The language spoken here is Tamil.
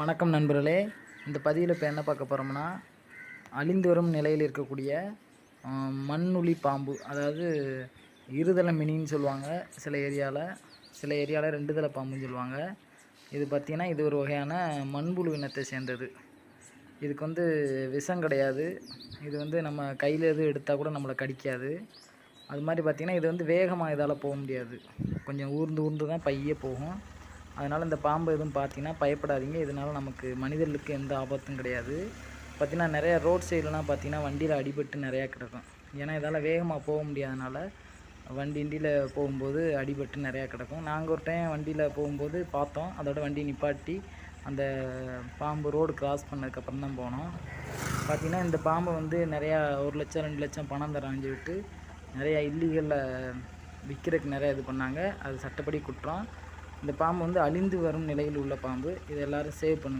வணக்கம் நண்பர்களே. இந்த பதிவில் இப்போ என்ன பார்க்க போகிறோம்னா அழிந்து வரும் நிலையில் இருக்கக்கூடிய மண்ணுளி பாம்பு அதாவது இருதலை மினின்னு சொல்லுவாங்க சில ஏரியாவில் சில ஏரியாவில் ரெண்டு தலை பாம்புன்னு சொல்லுவாங்க. இது பார்த்திங்கன்னா இது ஒரு வகையான மண்புழு இனத்தை சேர்ந்தது. இதுக்கு வந்து விஷம் கிடையாது. இது வந்து நம்ம கையில் எது எடுத்தால் கூட நம்மளை கடிக்காது. அது மாதிரி பார்த்திங்கன்னா இது வந்து வேகமாக இதால் போக முடியாது. கொஞ்சம் ஊர்ந்து ஊர்ந்து தான் பையே போகும். அதனால் இந்த பாம்பு எதுவும் பார்த்தீங்கன்னா பயப்படாதீங்க. இதனால் நமக்கு மனிதர்களுக்கு எந்த ஆபத்தும் கிடையாது. பார்த்திங்கன்னா நிறையா ரோட் சைட்லலாம் பார்த்திங்கன்னா வண்டியில் அடிபட்டு நிறையா கிடக்கும். ஏன்னா இதால் வேகமாக போக முடியாதனால வண்டி இண்டியில் போகும்போது அடிபட்டு நிறையா கிடக்கும். நாங்கள் ஒரு டைம் வண்டியில் போகும்போது பார்த்தோம். அதோட வண்டி நிப்பாட்டி அந்த பாம்பு ரோடு கிராஸ் பண்ணதுக்கப்புறம் தான் போனோம். பார்த்தீங்கன்னா இந்த பாம்பை வந்து நிறையா ஒரு லட்சம் ரெண்டு லட்சம் பணம் தரான்னு சொல்லிட்டு நிறையா இல்லீகலில் விற்கிறதுக்கு நிறையா இது பண்ணாங்க. அது சட்டப்படி குற்றம். இந்த பாம்பு வந்து அழிந்து வரும் நிலையில் உள்ள பாம்பு. இது எல்லாரும் சேவ் பண்ணுங்கள்